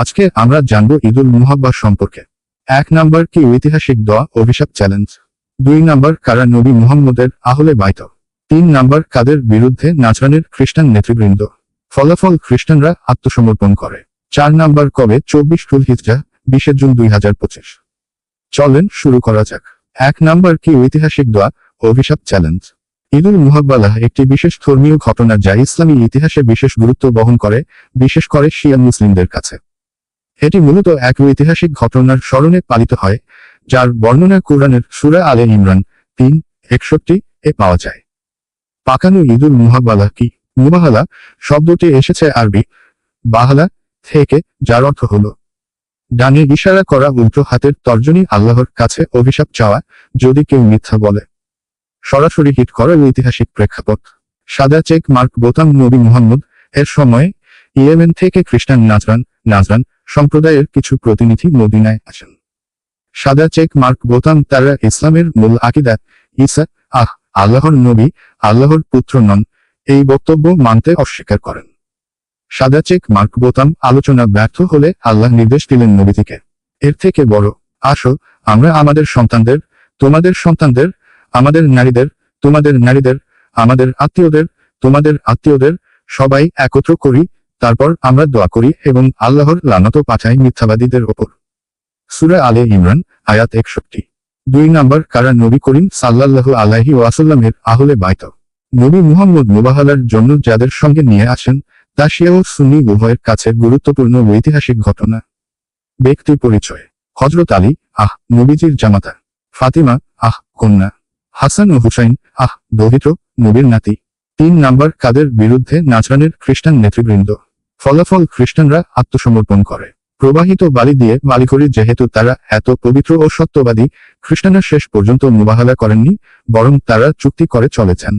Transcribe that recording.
আজকে আমরা জানব ঈদুল মুহাব্বা সম্পর্কে। এক নাম্বার কি ঐতিহাসিক দোয়া, অভিশাপ চ্যালেঞ্জ দুই নাম্বার, কারা নবী মুহাম্মদের আহলে বাইত? তিন নাম্বার, কাদের বিরুদ্ধে নাচরানের খ্রিস্টান নেতৃবৃন্দ? ফলাফল খ্রিস্টানরা আত্মসমর্পণ করে। চার নাম্বার, কবে? চব্বিশ ফুল হিজা বিশে জুন দুই হাজার পঁচিশ। চলেন শুরু করা যাক। এক নাম্বার, কি ঐতিহাসিক দোয়া, অভিশাপ চ্যালেঞ্জ ঈদুল মুহাব্বালাহ একটি বিশেষ ধর্মীয় ঘটনা যা ইসলামী ইতিহাসে বিশেষ গুরুত্ব বহন করে, বিশেষ করে শিয়া মুসলিমদের কাছে। এটি মূলত এক ঐতিহাসিক ঘটনার স্মরণে পালিত হয়, যার বর্ণনা কোরআনের সুরা আলে ইমরান তিন, একষট্টি এ পাওয়া যায়। পাকানো ঈদুল মুহাব্বালাহ কি? মুবাহালা শব্দটি এসেছে আরবি, বাহালা থেকে, যার অর্থ হল, ডানে ইশারা করা উল্টো হাতের তর্জনী আল্লাহর কাছে অভিশাপ চাওয়া, যদি কেউ মিথ্যা বলে। সরাসরি হিট করা ঐতিহাসিক প্রেক্ষাপট। সাদা চেক মার্ক বোতাম নবী মুহাম্মদ এর সময় ইয়েমেন থেকে খ্রিস্টান নাজরান নাজরান সম্প্রদায়ের কিছু প্রতিনিধি মদিনায় আসেন। সাদা চেক মার্ক বোতাম তারা ইসলামের মূল আকিদা, ঈসা, আহ, আল্লাহর নবী, আল্লাহর পুত্র নন, এই বক্তব্য মানতে অস্বীকার করেন। সাদা চেক মার্ক বোতাম আলোচনা ব্যর্থ হলে আল্লাহ নির্দেশ দিলেন নবীটিকে এর থেকে বড়, আসো, আমরা আমাদের সন্তানদের, তোমাদের সন্তানদের, আমাদের নারীদের, তোমাদের নারীদের, আমাদের আত্মীয়দের, তোমাদের আত্মীয়দের, সবাই একত্র করি তারপর আমরা দোয়া করি এবং আল্লাহর লানত পাঠাই মিথ্যাবাদীদের ওপর। সুরা আলে ইমরান, আয়াত একষট্টি। দুই নাম্বার, কারা নবী করিম সাল্লাল্লাহু আলাইহি ওয়াসাল্লামের আহলে বাইত। নবী মুহাম্মদ মুবাহালার জন্য যাদের সঙ্গে নিয়ে আসেন, তা ও সুন্নি উভয়ের কাছে গুরুত্বপূর্ণ ঐতিহাসিক ঘটনা। ব্যক্তি পরিচয় হজরত আলী, আহ, নবীজির জামাতা। ফাতিমা, আহ, কন্যা। হাসান ও হুসাইন, আহ দহিত্র নবীর নাতি। তিন নাম্বার, কাদের বিরুদ্ধে নাচরানের খ্রিস্টান নেতৃবৃন্দ। ফলাফল খ্রিস্টানরা আত্মসমর্পণ করে। প্রবাহিত বালি দিয়ে বালি করে যেহেতু তারা এত পবিত্র ও সত্যবাদী, খ্রিস্টানরা শেষ পর্যন্ত মোবাহালা করেননি, বরং তারা চুক্তি করে চলেছেন।